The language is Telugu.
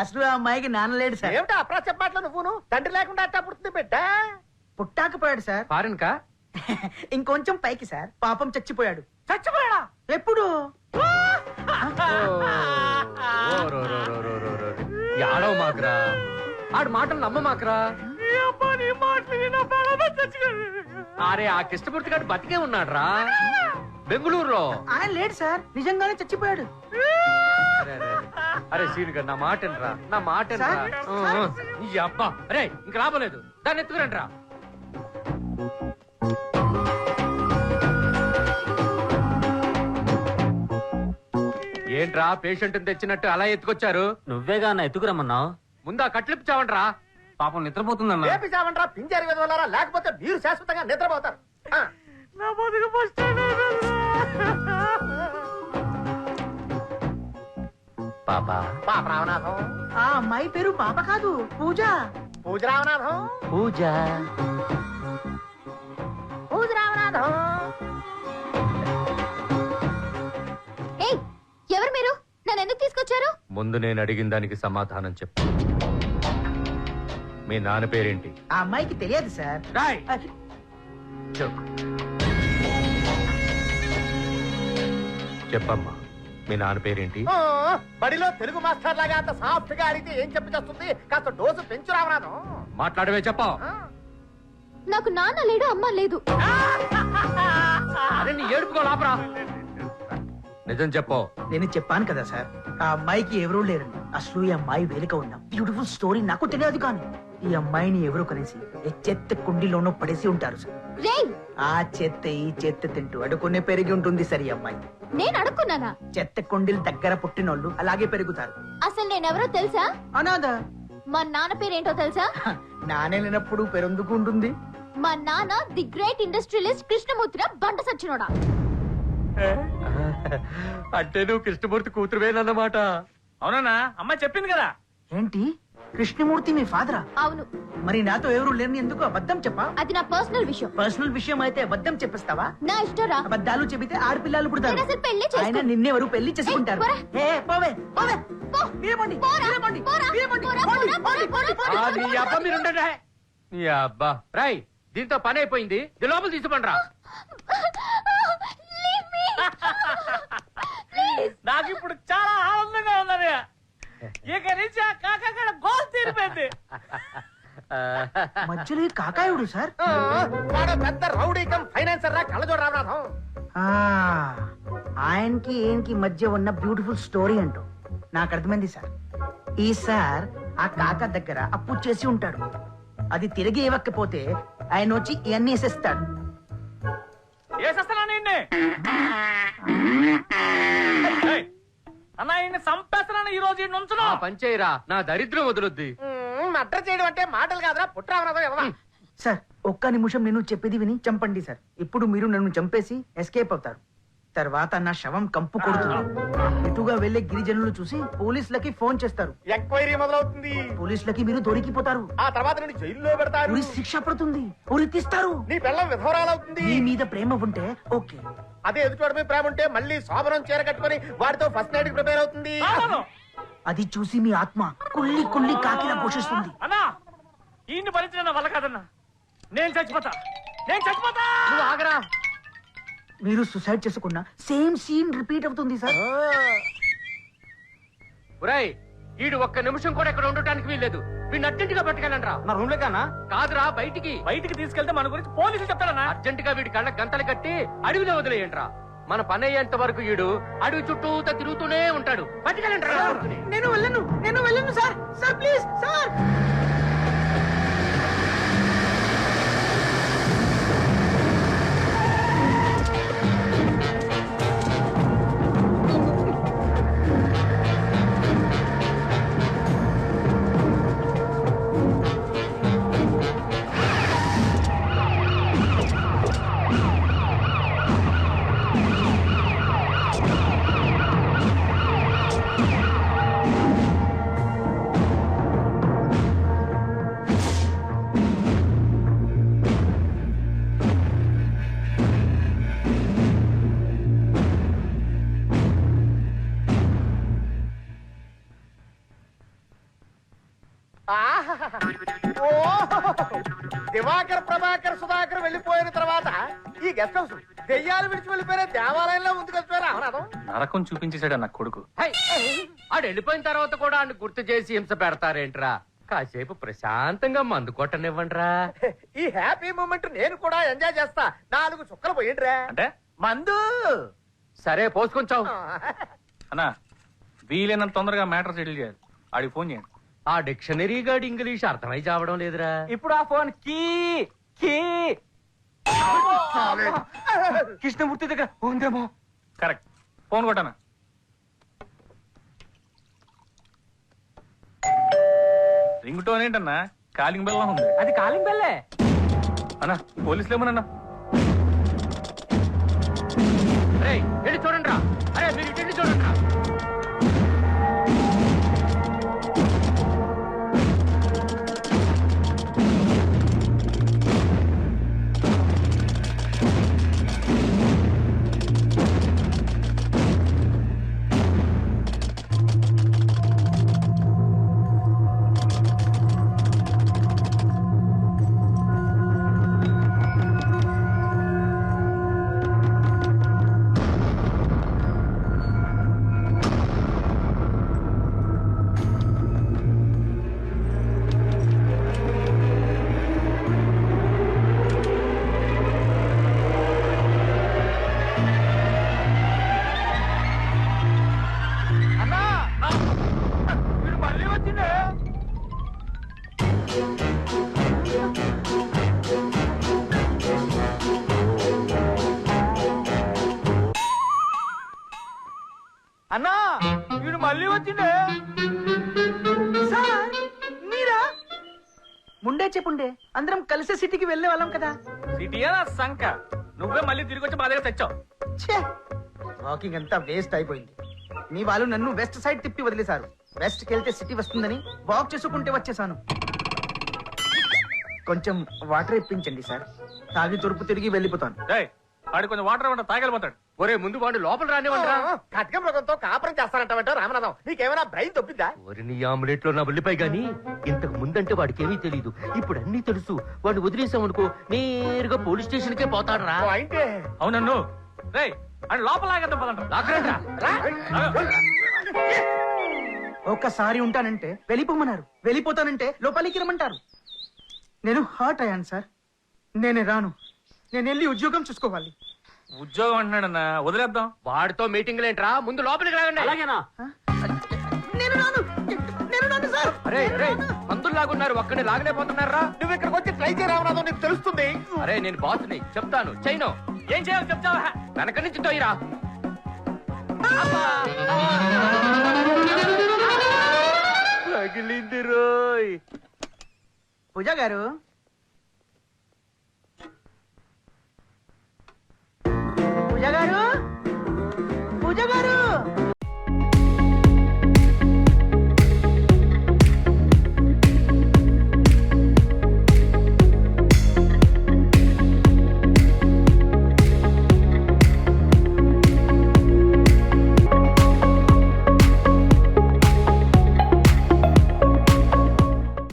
అసలు ఆ అమ్మాయికి నాన్న లేడు సార్. ఏమిటా అప్రాచ్య మాటలు నువ్వును? తండ్రి లేకుండా అట్టా పుడుతుంది బిడ్డ. పుట్టాకపోయాడు సార్. ఫారెన్ కా? ఇంకొంచెం పైకి సార్. పాపం చచ్చిపోయాడు. చచ్చిపోయాడా? ఎప్పుడు? ఆడవ మాకురా? ఆడు మాటలు నమ్మ మాకురా? అరే ఆ కృష్ణమూర్తి గారు బతికే ఉన్నాడు రా బెంగళూరులో? ఆయన లేడు సార్. నిజంగానే చచ్చిపోయాడు. అరే, అరే, అరే. అరే సీన్ గారు నా మాట రా నా మాట ఈ అబ్బా అరే ఇంక లాభలేదు దాన్ని ఎత్తుకురండి రా. ఏంట్రా పేషెంట్ తెచ్చినట్టు అలా ఎత్తుకొచ్చారు? నువ్వేగా అన్న ఎత్తుకురమ్మన్నావు? ముందా కట్లిప్పించావండి రా పాపం నిద్రపోతుందన్న. చావంట్రా పింజారి విధవలారా లేకపోతే మీరు శాశ్వతంగా నిద్రపోతారు. ఆ. పాపా? పాప ఆ అమ్మాయి పేరు పాప కాదు పూజ. పూజ రామనాథం పూజ. పూజ రామనాథం ఏయ్ ఎవరు మీరు? నన్ను ఎందుకు తీసుకొచ్చారు? ముందు నేను అడిగిన దానికి సమాధానం చెప్పు. మీ నాన్న పేరేంటి? ఆ అమ్మాయికి తెలియదు సార్. రాయ్. చెప్పు. చెప్పమ్మా. మీ నాన్న పేరేంటి? బడిలో తెలుగు మాస్టర్ లాగా అంత సాఫ్ట్గా అడిగితే ఏం చెప్పి చేస్తుంది? కాస్త డోసు పెంచు రామనాథం మాట్లాడవే చెప్పా. ఆ. నాకు నాన్న లేడు అమ్మ లేదు. అరే నీ ఏడుపుకో లాపరా. నిజం చెప్పు. నేను చెప్పాను కదా సార్ ఆ అమ్మాయికి ఎవరూ లేరండి. అసలు ఈ అమ్మాయి వేలిక ఉన్న బ్యూటిఫుల్ స్టోరీ నాకు తెలియదు కానీ ఈ అమ్మాయిని ఎవరు కనేసి ఏ చెత్త కుండీలోనూ పడేసి ఉంటారు సార్. రేయ్! ఆ చెత్త ఈ చెత్త తింటూ అడుకునే పెరిగి ఉంటుంది సరే ఈ అమ్మాయి. నేను అడుక్కున్నానా? చెత్త కుండీలు దగ్గర పుట్టినోళ్ళు అలాగే పెరుగుతారు. అసలు నేనెవరో తెలుసా? అనాథ. మా నాన్న పేరేంటో తెలుసా? నానే లేనప్పుడు పెరందుకు ఉంటుంది? మా నాన్న ది గ్రేట్ ఇండస్ట్రియలిస్ట్ కృష్ణమూర్తిరా బంట సచ్చినోడా. అంటే నువ్వు కృష్ణమూర్తి కూతురువేనన్నమాట. అవునన్నా అమ్మాయి చెప్పింది కదా. ఏంటి? కృష్ణమూర్తి మీ ఫాదరా? అవును. మరి నాతో ఎవరు లేని ఎందుకు అబద్ధం చెప్పా? అది నా పర్సనల్ విషయం. పర్సనల్ విషయం అయితే అబద్ధం చెప్పిస్తావా? నా ఇష్టరా? అబద్ధాలు చెబితే ఆడపిల్లలు పుడతారు. నేను అసలు పెళ్ళి ఆయన. నిన్నెవరు పెళ్ళి చేసుకుంటారు. ఏ పోవే పోవే. నీ అబ్బా మీరు ఉండండి. నీ అబ్బా రాయ్ దీంతో పని అయిపోయింది. ఇది లోపల తీసుకోండి రా మధ్యలో ఈ కాకాయుడు సార్. ఆ, వాడు పెద్ద రౌడీ కమ్ ఫైనాన్సర్ రా కళ్ళజోడు రామనాథం. ఆ ఆయనకి ఈయనకి మధ్య ఉన్న బ్యూటిఫుల్ స్టోరీ అంటూ నాకు అర్థమైంది సార్. ఈ సార్ ఆ కాక దగ్గర అప్పు చేసి ఉంటాడు. అది తిరిగి ఇవ్వకపోతే ఆయన వచ్చి ఇవన్నీ వేసేస్తాడు. వేసేస్తానా నిన్నే? ఏయ్, అన్నా ఈయన్ని చంపేస్తున్నాను ఈ రోజు ఈ నుంచును ఆ పని చేయరా నా దరిద్రం వదులుద్ది. మర్డర్ చేయడం అంటే మాటలు కాదురా పుట్ట రామనాథం ఎవరా సార్ ఒక్క నిమిషం నేను చెప్పేది విని చంపండి సార్. ఇప్పుడు మీరు నన్ను చంపేసి ఎస్కేప్ అవుతారు. తర్వాత నా శవం కంపు కొడుతుంది. ఇటుగా వెళ్ళే గిరిజనులు చూసి పోలీసులకి ఫోన్ చేస్తారు. ఎంక్వైరీ మొదలవుతుంది. పోలీసులకి మీరు దొరికిపోతారు. ఆ తర్వాత నేను జైల్లో పెడతారు. ఉరి శిక్ష పడుతుంది. ఉరి తీస్తారు. నీ పిల్లం విధవరాలవుతుంది. మీ మీద ప్రేమ ఉంటే ఓకే. అదే ఎదుటి మీద ప్రేమ ఉంటే మళ్ళీ శోభనం చీర కట్టుకొని వాడితో ఫస్ట్ నైట్ ప్రిపేర్ అవుతుంది. అది చూసి మీ ఆత్మ కుళ్ళి కుళ్ళి కాకిలా పోషిస్తుంది అన్నా ఈయన్ని భరించిన వల్ల కాదన్నా. నేను చచ్చిపోతా. నేను చచ్చిపోతా! నువ్వు ఆగరా. మీరు సుసైడ్ చేసుకున్న సేమ్ సీన్ రిపీట్ అవుతుంది సార్ ఒరేయ్ వీడు ఒక్క నిమిషం కూడా ఇక్కడ ఉండటానికి వీల్లేదు. వీడిని అర్జెంట్గా పట్టుకెళ్ళండి రా. నా రూమ్ కన్నా కాదురా బయటికి. బయటికి తీసుకెళ్తే మన గురించి పోలీసులు చెప్తారన్నా. అర్జెంట్గా వీడి కళ్ళ గంతలు కట్టి అడవిలో వదిలేయండి రా. మన పని అయ్యేంత వరకు ఈడు అడవి చుట్టూ తిరుగుతూనే ఉంటాడు. పట్టుకెళ్ళండి నేను వెళ్ళను నేను వెళ్ళను sir. Sir please sir. Diwakar Prabhakar Sudhakar వెళ్ళిపోయిన తర్వాత ఈ గెస్ట్ హౌస్ దెయ్యాలు విడిచి వెళ్ళిపోయిన దేవాలయంలో ఉంది కదా నరకం చూపించేశాడు నా కొడుకు. ఆడు వెళ్ళిపోయిన తర్వాత కూడా ఆడిని గుర్తు చేసి హింస పెడతారేంట్రా? కాసేపు ప్రశాంతంగా మందు కొట్టనివ్వండిరా. ఈ హ్యాపీ మూమెంట్ నేను కూడా ఎంజాయ్ చేస్తా. నాలుగు చుక్కలు పోయిండ్రా. అంటే? మందు! సరే పోసుకొంచావు అన్నా వీలైనంత తొందరగా మ్యాటర్ సెటిల్ చేయాలి. ఆడికి ఫోన్ చేయండి. ఆ డిక్షనరీ గాడి ఇంగ్లీష్ అర్థమై చావడం లేదురా. ఇప్పుడు ఆ ఫోన్ కీ కీ. కృష్ణమూర్తి దగ్గర ఉందేమో. కరెక్ట్. ఫోన్ కొట్టానా? రింగ్ టోన్ ఏంటన్నా? కాలింగ్ బెల్లం ఉంది. అది కాలింగ్ బెల్లే. అన్నా పోలీసులు ఏమన్నా చూడండి రా అరే మీరు ఇటు చూడండి రా అన్నా వీడు మళ్ళీ వచ్చిండే. సార్ మీరా? ముండే చెప్పుండే అందరం కలిసే సిటీకి వెళ్ళే వాళ్ళం కదా. సిటీయా నా సంక? నువ్వే మళ్ళీ తిరిగి వచ్చి మా దగ్గర తెచ్చావు. ఛే! వాకింగ్ అంతా వేస్ట్ అయిపోయింది. మీ వాళ్ళు నన్ను వెస్ట్ సైడ్ తిప్పి వదిలేశారు. వెస్ట్కి వెళ్తే సిటీ వస్తుందని వాక్ చేసుకుంటే వచ్చేసాను కొంచెం వాటర్ ఇప్పించండి సార్. తాగి తూర్పు తిరిగి వెళ్ళిపోతాను. ఆడి కొంచెం వాటర్ ఇవ్వండి తాగలిపోతాడు. ఒరే ముందు వాడు లోపల రానివ్వండిరా. కటిక మృగంతో కాపురం చేస్తానంటావంట రామనాథం. నీకేమైనా బ్రెయిన్ తప్పిద్దా? ఒరి నీ ఆమ్లెట్లో నా ఉల్లిపాయ గాని ఇంతకు ముందంటే వాడికి ఏమీ తెలియదు ఇప్పుడు అన్ని తెలుసు. వాడిని వదిలేసామనుకో నేరుగా పోలీస్ స్టేషన్ కే పోతాడు రా పాయింటే. అవునన్ను. రేయ్ అని లోపల లాగేద్దాం. ఒక్కసారి ఉంటానంటే వెళ్ళిపోమన్నారు. వెళ్ళిపోతానంటే లోపలికి రమ్మంటారు. నేను హర్ట్ అయ్యాను సార్ నేనే రాను. నేను వెళ్ళి ఉద్యోగం చూసుకోవాలి. ఉద్యోగం అంటున్నాడన్నా వదిలేద్దాం. వాడితో మీటింగ్ ఏంట్రా? ముందు లోపలికి రాగండి అలాగేనా? నేను రాను. నేను రాను సార్. అరే లాగున్నారు ఒక్కడిని లాగలేకపోతున్నారా నువ్వు ఇక్కడికి వచ్చి ట్రై చేయ రామనాథం నీకు తెలుస్తుంది. అరే నేను బాస్ని చెప్తాను. చైను ఏం చేయాలి చెప్తావా? వెనక నుంచి తోయిరా. తగిలింది రోయ్. పూజ గారు ya garu